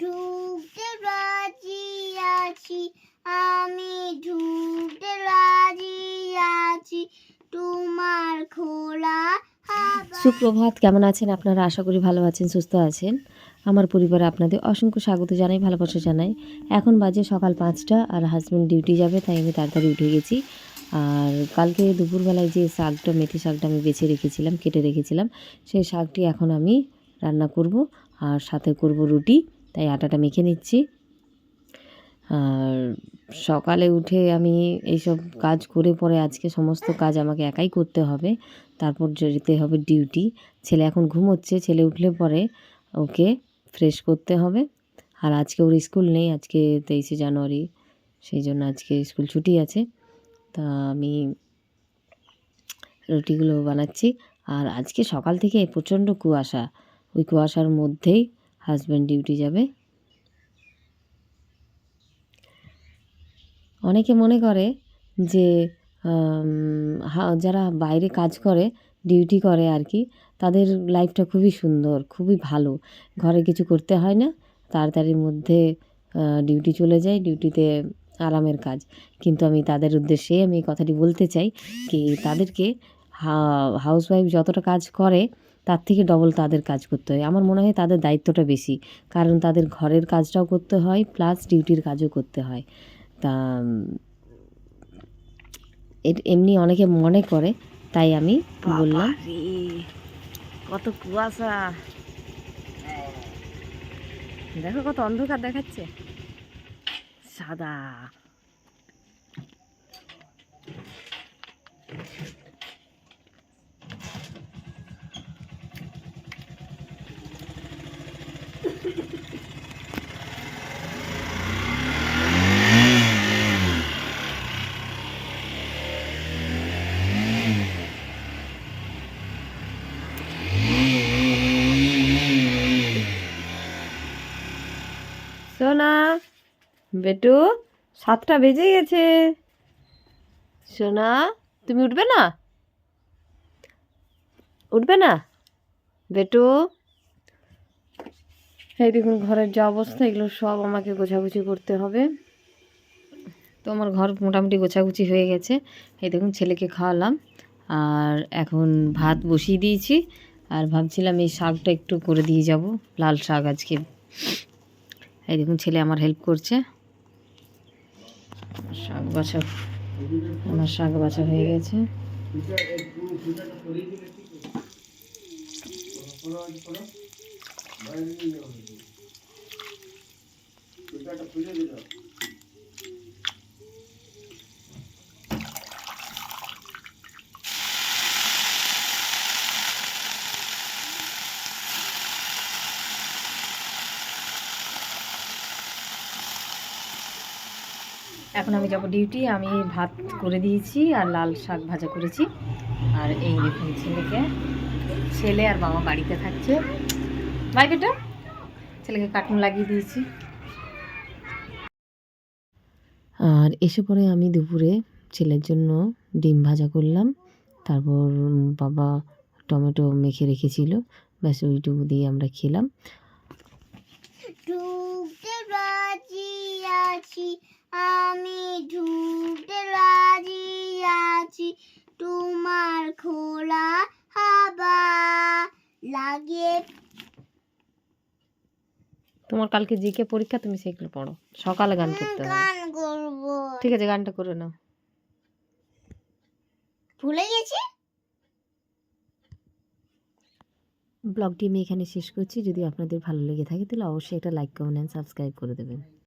ঢুকতে রাজি আছি, আমি ঢুকতে রাজি আছি, তোমার খোলা সুপ্রভাত, কেমন আছেন আপনারা? আশা করি ভালো আছেন, সুস্থ আছেন। আমার পরিবারে আপনাদের অসংখ্য স্বাগত জানাই, ভালোবাসা জানাই। এখন বাজে সকাল পাঁচটা আর হাজব্যান্ড ডিউটি যাবে, তাই আমি তাড়াতাড়ি উঠে গেছি। আর কালকে দুপুরবেলায় যে শাকটা, মেথি শাকটা আমি বেছে রেখেছিলাম, কেটে রেখেছিলাম, সেই শাকটি এখন আমি রান্না করব, আর সাথে করব রুটি। তাই আটাটা মেখে নিচ্ছি। আর সকালে উঠে আমি এইসব কাজ করে পরে আজকে সমস্ত কাজ আমাকে একাই করতে হবে। তারপর যেতে হবে ডিউটি। ছেলে এখন ঘুমোচ্ছে, ছেলে উঠলে পরে ওকে ফ্রেশ করতে হবে। আর আজকে ওর স্কুল নেই, আজকে তেইশে জানুয়ারি, সেই জন্য আজকে স্কুল ছুটি আছে। তা আমি রুটিগুলো বানাচ্ছি। আর আজকে সকাল থেকে প্রচণ্ড কুয়াশা। ওই কুয়াশার মধ্যেই হাজব্যান্ড ডিউটি যাবে। অনেকে মনে করে যে যারা বাইরে কাজ করে, ডিউটি করে আর কি, তাদের লাইফটা খুবই সুন্দর, খুবই ভালো। ঘরে কিছু করতে হয় না, তাড়াতাড়ির মধ্যে ডিউটি চলে যায়, ডিউটিতে আরামের কাজ। কিন্তু আমি তাদের উদ্দেশ্যে আমি এই কথাটি বলতে চাই, কি তাদেরকে হাউস ওয়াইফ যতটা কাজ করে তার থেকে ডবল তাদের কাজ করতে হয়। আমার মনে হয় তাদের দায়িত্বটা বেশি কারণ তাদের ঘরের কাজটাও করতে হয় প্লাস ডিউটির কাজও করতে হয়। তা এমনি অনেকে মনে করে তাই আমি বললাম। কত কুয়াশা। দেখো কত অন্ধকার দেখাচ্ছে। সাদা। সোনা বেটু, সাতটা বেজে গেছে। সোনা, তুমি উঠবে না? উঠবে না? বেটু। এই দেখুন, ঘরের যা অবস্থা, এগুলো সব আমাকে গোছাগুছি করতে হবে। তো আমার ঘর মোটামুটি গোছাগুছি হয়ে গেছে। এই দেখুন, ছেলেকে খাওয়ালাম। আর এখন ভাত বসিয়ে দিয়েছি। আর ভাবছিলাম এই শাকটা একটু করে দিয়ে যাব। লাল শাক আজকে। এই দেখুন ছেলে আমার হেল্প করছে। শাক বাছা আমার শাক বাছা হয়ে গেছে। এখন আমি যাব ডিউটি আমি ভাত করে দিয়েছি আর লাল শাক ভাজা করেছি। আর এই দেখুন ছেলেকে ছেলে আর বাবা বাড়িতে থাকছে। বাই বেটা ছেলেকে কার্টুন লাগিয়ে দিয়েছি। আর এসে পরে আমি দুপুরে ছেলের জন্য ডিম ভাজা করলাম। তারপর বাবা টমেটো মেখে রেখেছিল। ব্যাস ওইটুকু দিয়ে আমরা খেলাম। আছি আমি ঢুকতে রাজি আছি তোমার খোলা হাবা লাগে। তোমার কালকে জিকে পরীক্ষা তুমি সেগুলো পড়ো। সকালে গান করতে হবে গান করব। ঠিক আছে গানটা করে নাও। ভুলে গেছি? ব্লগটি আমি এখানে শেষ করছি। যদি আপনাদের ভালো লেগে থাকে তাহলে অবশ্যই একটা লাইক কমেন্ট অ্যান্ড সাবস্ক্রাইব করে দেবেন।